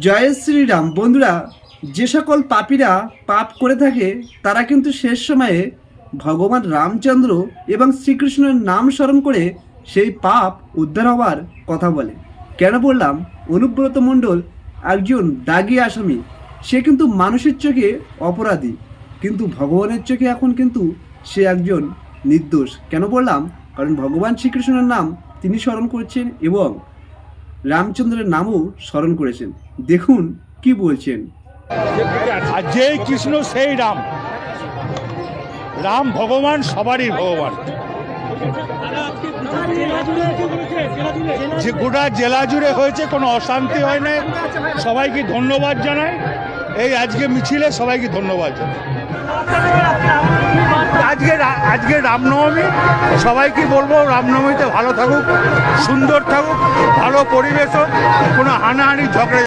জয় শ্রীরাম। বন্ধুরা, যে সকল পাপীরা পাপ করে থাকে, তারা কিন্তু শেষ সময়ে ভগবান রামচন্দ্র এবং শ্রীকৃষ্ণের নাম স্মরণ করে সেই পাপ উদ্ধার হওয়ার কথা বলে। কেন বললাম? অনুব্রত মণ্ডল একজন দাগি আসামি। সে কিন্তু মানুষের চোখে অপরাধী। কিন্তু ভগবানের চোখে এখন কিন্তু সে একজন নির্দোষ। কেন বললাম? কারণ ভগবান শ্রীকৃষ্ণের নাম তিনি স্মরণ করছেন এবং রামচন্দ্রের নামও স্মরণ করেছেন। দেখুন কি বলছেন। যেই কৃষ্ণ সেই রাম। রাম ভগবান সবারই ভগবান। যে গোটা জেলা জুড়ে হয়েছে, কোনো অশান্তি হয় না সবাইকে ধন্যবাদ জানাই। এই আজকে মিছিলে সবাইকে ধন্যবাদ রা- আজকে রামনবমী। সবাইকে বলব, রামনবমীতে ভালো থাকুক, সুন্দর থাকুক, ভালো পরিবেশ হোক কোনো হানাহানি ঝগড়া